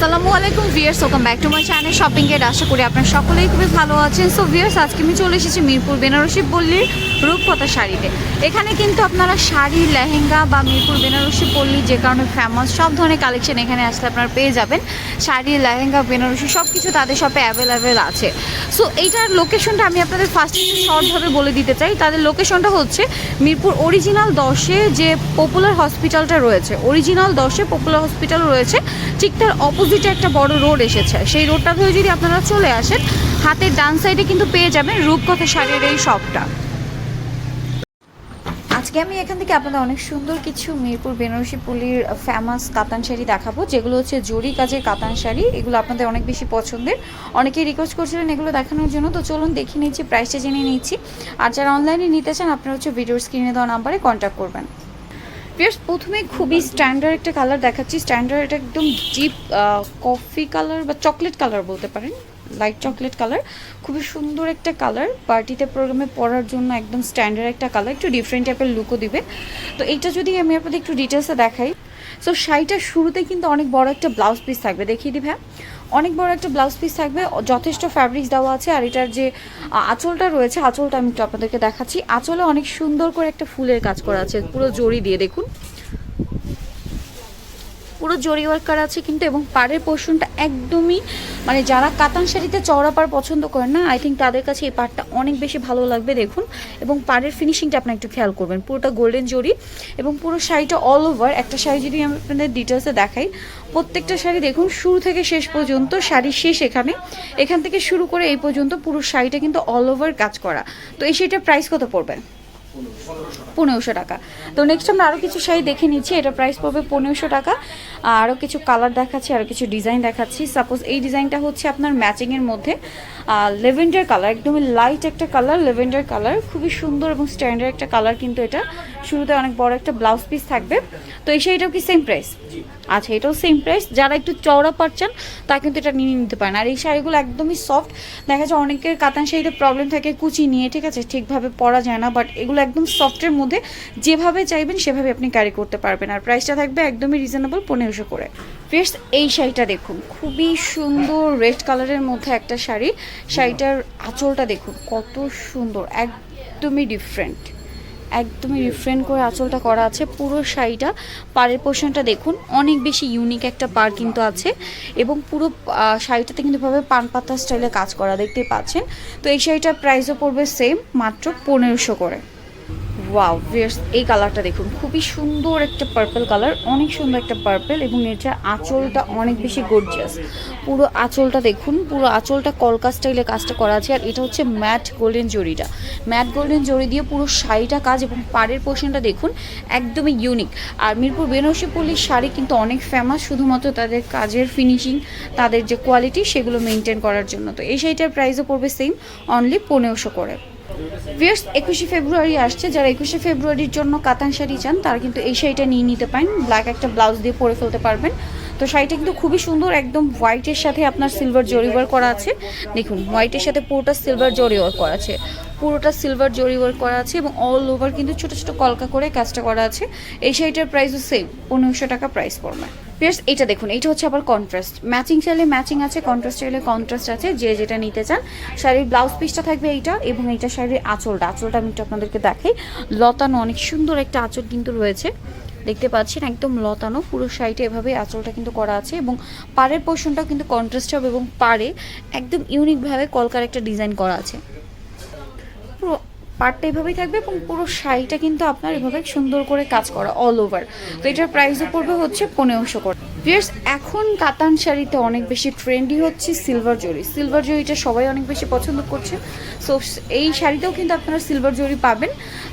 আসসালামু আলাইকুম viewers welcome back to my channel shopping gate আশা করি আপনারা সকলেই খুবই ভালো আছেন। সো ভিয়ার্স আজকে আমি চলে এসেছি মিরপুর বেনারসি পল্লীর রূপকথা শাড়িতে। এখানে কিন্তু আপনারা শাড়ি, লেহেঙ্গা বা মিরপুর বেনারসি পল্লী যে কারণে ফেমাস সব ধরনের কালেকশন এখানে আসলে আপনারা পেয়ে যাবেন। শাড়ি, লেহেঙ্গা, বেনারসি সব কিছু তাদের শপে অ্যাভেলেবেল আছে। সো এইটার লোকেশনটা আমি আপনাদের ফার্স্টে শর্টভাবে বলে দিতে চাই। তাদের লোকেশনটা হচ্ছে মিরপুর অরিজিনাল দশে যে পপুলার হসপিটালটা রয়েছে। অরিজিনাল দশে পপুলার হসপিটাল রয়েছে। ঠিক তার অপোজিটে একটা বড় রোড এসেছে। সেই রোডটা ধরে যদি আপনারা চলে আসেন, হাতের ডান সাইডে কিন্তু পেয়ে যাবেন রূপকথা শাড়ির এই শপটা আজকে আমি এখান থেকে আপনাদের অনেক সুন্দর কিছু মিরপুর বেনারসি পুলির ফেমাস কাতান শাড়ি দেখাবো, যেগুলো হচ্ছে জরি কাজের কাতান শাড়ি। এগুলো আপনাদের অনেক বেশি পছন্দের। অনেকেই রিকোয়েস্ট করছিলেন এগুলো দেখানোর জন্য, তো চলুন দেখে নিচ্ছি প্রাইসটা জেনে নিচ্ছি। আর যারা অনলাইনে নিতে চান, আপনারা হচ্ছে ভিডিওর স্ক্রিনে দেওয়া নাম্বারে কন্ট্যাক্ট করবেন। প্রথমে খুবই স্ট্যান্ডার্ড একটা কালার দেখাচ্ছি। স্ট্যান্ডার্ড একদম ডিপ কফি কালার বা চকলেট কালার বলতে পারেন। লাইট চকলেট কালার খুবই সুন্দর একটা কালার পার্টিতে প্রোগ্রামে পরার জন্য একদম স্ট্যান্ডার্ড একটা কালার একটু ডিফারেন্ট টাইপের লুকও দিবে। তো এইটা যদি আমি আপনাদের একটু ডিটেলসে দেখাই। সো শাড়িটার শুরুতে কিন্তু অনেক বড় একটা ব্লাউজ পিস থাকবে। দেখিয়ে দিবে অনেক বড় একটা ব্লাউজ পিস থাকবে। যথেষ্ট ফ্যাব্রিক্স দেওয়া আছে। আর এটার যে আঁচলটা রয়েছে, আঁচলটা আমি একটু আপনাদেরকে দেখাচ্ছি। আঁচলে অনেক সুন্দর করে একটা ফুলের কাজ করা আছে। পুরো জড়ি দিয়ে দেখুন। পুরো জরি ওয়ার্ক করা আছে কিন্তু এবং পাড়ের পোর্শনটা একদমই মানে যারা কাতান শাড়িতে চওড়া পাড় পছন্দ করেন না আই থিঙ্ক তাদের কাছে এই পাড়টা অনেক বেশি ভালো লাগবে, দেখুন। এবং পাড়ের ফিনিশিংটা আপনি একটু খেয়াল করবেন, পুরোটা গোল্ডেন জরি এবং পুরো শাড়িটা অল ওভার একটা শাড়ি যদি আমি আপনাদের ডিটেলসে দেখাই, প্রত্যেকটা শাড়ি দেখুন, শুরু থেকে শেষ পর্যন্ত শাড়ি শেষ এখানে। এখান থেকে শুরু করে এই পর্যন্ত পুরো শাড়িটা কিন্তু অল ওভার কাজ করা। তো এই শাড়িটার প্রাইস কত পড়বে? পনেরোশো টাকা। তো নেক্সট আমরা আরও কিছু শাড়ি দেখে নিচ্ছি, এটা প্রাইস পড়বে পনেরোশো টাকা। আরও কিছু কালার দেখাচ্ছি আরও কিছু ডিজাইন দেখাচ্ছি। সাপোজ এই ডিজাইনটা হচ্ছে আপনার ম্যাচিংয়ের মধ্যে লেভেন্ডার কালার একদমই লাইট একটা কালার লেভেন্ডার কালার খুবই সুন্দর এবং স্ট্যান্ডার্ড একটা কালার কিন্তু এটা। শুরুতে অনেক বড় একটা ব্লাউজ পিস থাকবে। তো এই শাড়িটাও কি সেম প্রাইস আচ্ছা এটাও সেম প্রাইস যারা একটু চওড়া পাচ্ছেন তা কিন্তু এটা নিয়ে নিতে পারেন। আর এই শাড়িগুলো একদমই সফট দেখা যায় অনেকের কাতান শাড়িতে প্রবলেম থাকে কুচি নিয়ে, ঠিক আছে? ঠিকভাবে পরা যায় না বাট এগুলো একদম সফটের মধ্যে যেভাবে চাইবেন, সেভাবে আপনি ক্যারি করতে পারবেন। আর প্রাইসটা থাকবে একদমই রিজনেবল পনেরোশো করে। ফ্রেশ এই শাড়িটা দেখুন, খুবই সুন্দর রেড কালারের মধ্যে একটা শাড়ি। শাড়িটার আঁচলটা দেখুন, কত সুন্দর, একদমই ডিফারেন্ট একদমই রিফ্রেন্ট করে আঁচলটা করা আছে, পুরো শাড়িটা, পাড়ের পোর্শনটা দেখুন, অনেক বেশি ইউনিক একটা পার কিন্তু আছে এবং পুরো শাড়িটাতে কিন্তু ভাবে পান পাতা স্টাইলে কাজ করা, দেখতে পাচ্ছেন? তো এই শাড়িটার প্রাইসও পড়বে সেম মাত্র পনেরোশো করে। ওয়াও ভিয়ার্স এই কালারটা দেখুন, খুবই সুন্দর একটা পার্পল কালার অনেক সুন্দর একটা পার্পল এবং এটা আঁচলটা অনেক বেশি গর্জিয়াস পুরো আঁচলটা দেখুন, পুরো আঁচলটা কলকা স্টাইলে কাজটা করা আছে আর এটা হচ্ছে ম্যাট গোল্ডেন জরিটা। ম্যাট গোল্ডেন জরি দিয়ে পুরো শাড়িটা কাজ এবং পাড়ের পোর্শনটা দেখুন, একদমই ইউনিক আর মিরপুর বেনারসি শাড়ি কিন্তু অনেক ফেমাস শুধুমাত্র তাদের কাজের ফিনিশিং তাদের যে কোয়ালিটি সেগুলো মেনটেন করার জন্য। তো এই শাড়িটার প্রাইসও পড়বে সেম অনলি পনেরোশো করে। ভিয়ার্স একুশে ফেব্রুয়ারি আসছে। যারা একুশে ফেব্রুয়ারির জন্য কাতান শাড়ি চান, তারা কিন্তু এই শাড়িটা নিয়ে নিতে পারেন। ব্ল্যাক একটা ব্লাউজ দিয়ে পরে ফেলতে পারবেন। তো শাড়িটা কিন্তু খুবই সুন্দর, একদম হোয়াইটের সাথে আপনার সিলভার জরি ওয়ার্ক করা আছে। দেখুন হোয়াইটের সাথে পুরোটা সিলভার জরি ওয়ার্ক করা আছে। পুরোটা সিলভার জরি ওয়ার্ক করা আছে এবং অল ওভার কিন্তু ছোটো ছোটো কলকা করে কাজটা করা আছে। এই শাড়িটার প্রাইসও সেম পনেরোশো টাকা প্রাইস পড়বে। পিয়ার্স এটা দেখুন, এইটা হচ্ছে আবার কন্ট্রাস্ট ম্যাচিং চাইলে ম্যাচিং আছে কন্ট্রাস্ট চাইলে কন্ট্রাস্ট আছে, যে যেটা নিতে চান। শাড়ির ব্লাউজ পিসটা থাকবে এইটা এবং এইটা শাড়ির আঁচলটা। আঁচলটা আমি একটু আপনাদেরকে দেখাই। লতানো, অনেক সুন্দর একটা আঁচল কিন্তু রয়েছে। দেখতে পাচ্ছেন একদম লতানো, পুরো শাড়িটা এভাবে আঁচলটা কিন্তু করা আছে এবং পাড়ের পোর্শনটাও কিন্তু কন্ট্রাস্ট হবে এবং পাড়ে একদম ইউনিকভাবে কলকার একটা ডিজাইন করা আছে। পুরো পার্টটা এভাবেই থাকবে এবং পুরো শাড়িটা কিন্তু আপনার এভাবে সুন্দর করে কাজ করা অল ওভার তো এটার প্রাইসও পড়বে হচ্ছে পনেরোশো করে। এখন কাতান শাড়িতে অনেক বেশি ট্রেন্ডি হচ্ছে সিলভার জরি। সিলভার জরিটা সবাই অনেক বেশি পছন্দ করছে। সো এই শাড়িতেও কিন্তু আপনারা সিলভার জরি পাবেন।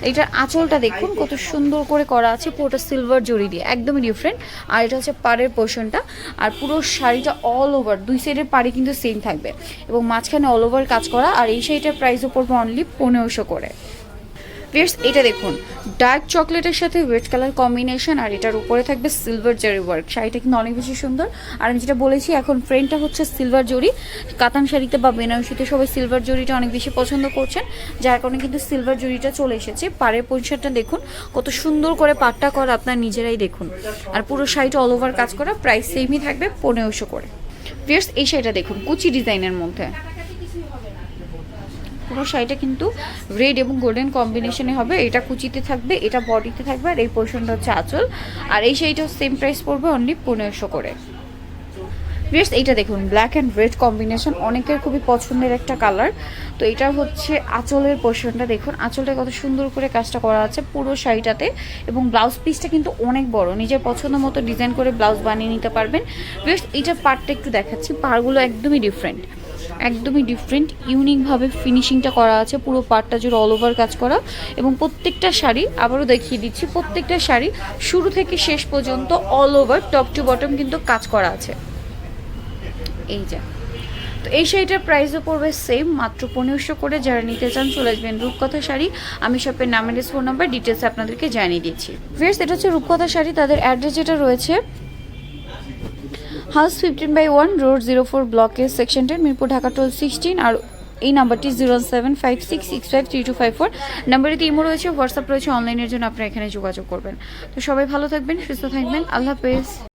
এটার আঁচলটা দেখুন, কত সুন্দর করে করা আছে পুরোটা সিলভার জরি দিয়ে। একদমই ডিফারেন্ট আর এটা হচ্ছে পাড়ের পোর্শনটা আর পুরো শাড়িটা অল ওভার দুই সাইডের পাড়ি কিন্তু সেম থাকবে। এবং মাঝখানে অল ওভার কাজ করা। আর এই শাড়িটার প্রাইসও পড়বে অনলি পনেরোশো করে। ফিয়ার্স এটা দেখুন ডার্ক চকলেটের সাথে রেড কালার কম্বিনেশন আর এটার উপরে থাকবে সিলভার জারি ওয়ার্ক শাড়িটা কিন্তু অনেক বেশি সুন্দর। আর আমি যেটা বলেছি, এখন ফ্রেন্ডটা হচ্ছে সিলভার জরি কাতান শাড়িতে বা বেনারসিতে সবাই সিলভার জরিটা অনেক বেশি পছন্দ করছেন। যার কারণে কিন্তু সিলভার জরিটা চলে এসেছে। পাড়ের পরিষ্কারটা দেখুন, কত সুন্দর করে পাটটা করা আপনার নিজেরাই দেখুন। আর পুরো শাড়িটা অল ওভার কাজ করা প্রাইস সেমই থাকবে পনেরোশো করে। ফিয়ার্স এই শাড়িটা দেখুন কুচি ডিজাইনের মধ্যে। পুরো শাড়িটা কিন্তু রেড এবং গোল্ডেন কম্বিনেশনে হবে। এটা কুচিতে থাকবে, এটা বডিতে থাকবে আর এই পোর্শনটা হচ্ছে আঁচল। আর এই শাড়িটা সেম প্রাইস পড়বে অনলি পনেরোশো করে। বেশ এইটা দেখুন ব্ল্যাক অ্যান্ড রেড কম্বিনেশন অনেকের খুবই পছন্দের একটা কালার তো এটা হচ্ছে আঁচলের পোর্শনটা দেখুন। আঁচলটা কত সুন্দর করে কাজটা করা আছে পুরো শাড়িটাতে এবং ব্লাউজ পিসটা কিন্তু অনেক বড়। নিজের পছন্দ মতো ডিজাইন করে ব্লাউজ বানিয়ে নিতে পারবেন। বেশ এইটা পার্টটা একটু দেখাচ্ছি। পারগুলো একদমই ডিফারেন্ট একদমই ডিফারেন্ট ইউনিকভাবে ফিনিশিংটা করা আছে, পুরো পার্টটা জুড়ে অল ওভার কাজ করা। এবং প্রত্যেকটা শাড়ি, আবারও দেখিয়ে দিচ্ছি, প্রত্যেকটা শাড়ি শুরু থেকে শেষ পর্যন্ত all over top to bottom কিন্তু কাজ করা আছে। এই যা। তো এই শাড়িটার প্রাইসও পড়বে সেম মাত্র পনেরোশো করে। যারা নিতে চান চলে আসবেন রূপকথা শাড়ি। আমি শপের নাম এড্রেস ফোন নাম্বার ডিটেলস আপনাদেরকে জানিয়ে দিচ্ছি। ফ্রেন্ডস এটা হচ্ছে রূপকথা শাড়ি, তাদের অ্যাড্রেস যেটা রয়েছে house fifteen by one road zero four ব্লকে section ten Mirpur, Dhaka twelve sixteen আর এই নাম্বারটি zero seven five six six five three two five four নাম্বারটি ইমো রয়েছে, হোয়াটসঅ্যাপ রয়েছে, অনলাইনের জন্য আপনারা এখানে যোগাযোগ করবেন। তো সবাই ভালো থাকবেন, সুস্থ থাকবেন, আল্লাহ হাফেজ।